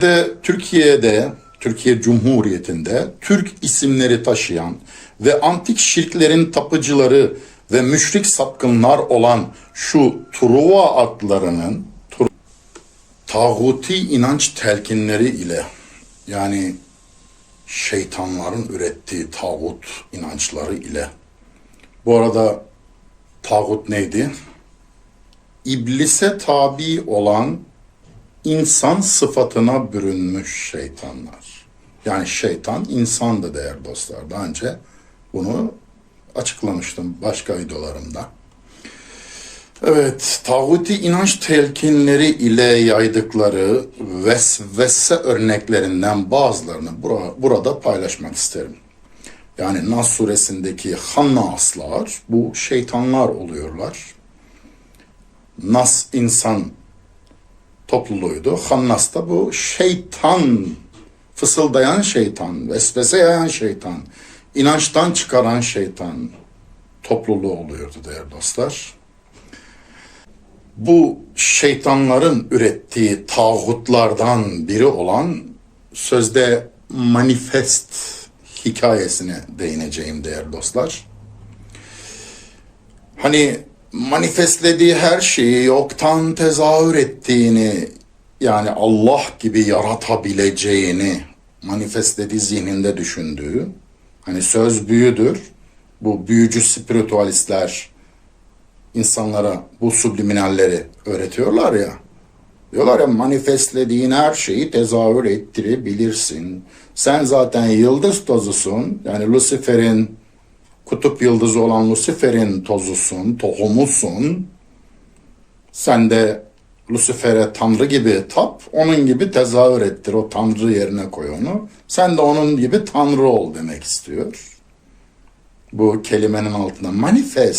de Türkiye'de, Türkiye Cumhuriyeti'nde Türk isimleri taşıyan ve antik şirklerin tapıcıları ve müşrik sapkınlar olan şu Truva atlarının Tru- tağuti inanç telkinleri ile yani şeytanların ürettiği tağut inançları ile bu arada tağut neydi? İblise tabi olan insan sıfatına bürünmüş şeytanlar. Yani şeytan insandı değerli dostlar. Daha önce bunu açıklamıştım başka videolarımda. Evet, tağuti inanç telkinleri ile yaydıkları vesvese örneklerinden bazılarını bura- burada paylaşmak isterim. Yani Nas suresindeki Hannaslar bu şeytanlar oluyorlar. Nas insan topluluğuydu. Hannas da bu şeytan, fısıldayan şeytan, vesvese yayan şeytan, inançtan çıkaran şeytan topluluğu oluyordu değerli dostlar. Bu şeytanların ürettiği tağutlardan biri olan sözde manifest hikayesine değineceğim değerli dostlar. Hani manifestlediği her şeyi yoktan tezahür ettiğini yani Allah gibi yaratabileceğini manifestlediği zihninde düşündüğü hani söz büyüdür. Bu büyücü spiritüalistler insanlara bu subliminalleri öğretiyorlar ya. Diyorlar ya manifestlediğin her şeyi tezahür ettirebilirsin. Sen zaten yıldız tozusun. Yani Lucifer'in kutup yıldızı olan Lucifer'in tozusun, tohumusun. Sen de Lucifer'e tanrı gibi tap, onun gibi tezahür ettir. O tanrı yerine koy onu. Sen de onun gibi tanrı ol demek istiyor. Bu kelimenin altında manifest